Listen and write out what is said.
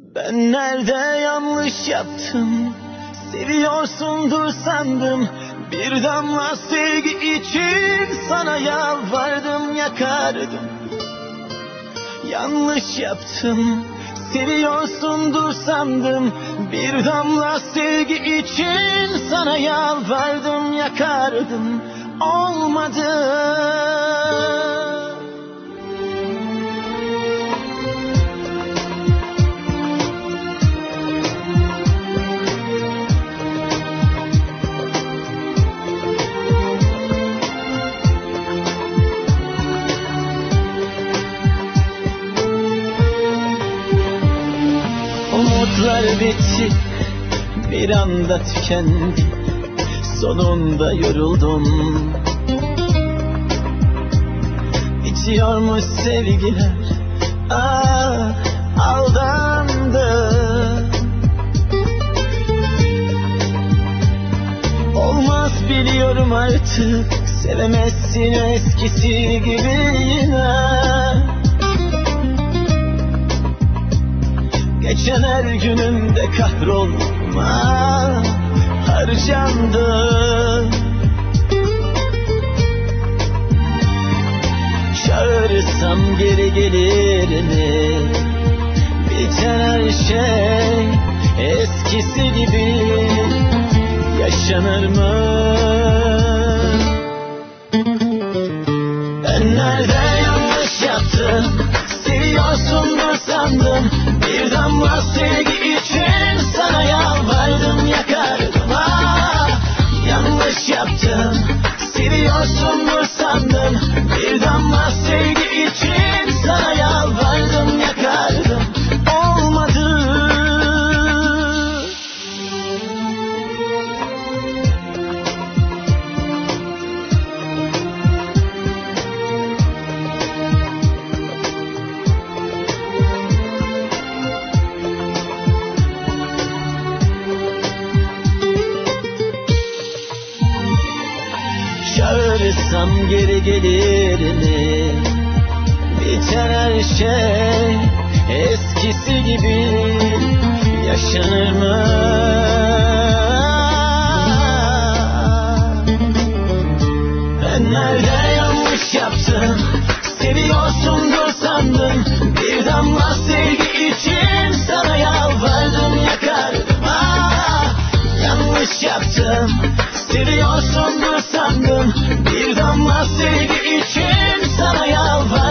Ben nerede yanlış yaptım? Seviyorsundur sandım. Bir damla sevgi için Sana yalvardım yakardım. Yanlış yaptım. Seviyorsundur sandım. Bir damla sevgi için Sana yalvardım yakardım. Olmadı Umutlar bitti Bir anda tükendi Sonunda yoruldum. Bitiyormuş sevgiler Ah aldandı. Olmaz biliyorum artık Sevemezsin eskisi gibi yine Geçen her günümde kahrolma harcandı Çağırırsam geri gelir mi? Biten her şey eskisi gibi yaşanır mı? Çağırırsam geri gelir mi? Biter her şey eskisi gibi yaşanır mı? Ben nerede yanlış yaptım? Seviyorsundur sandım bir damla sevgi Sandım bir damla sevgi için sana yalvar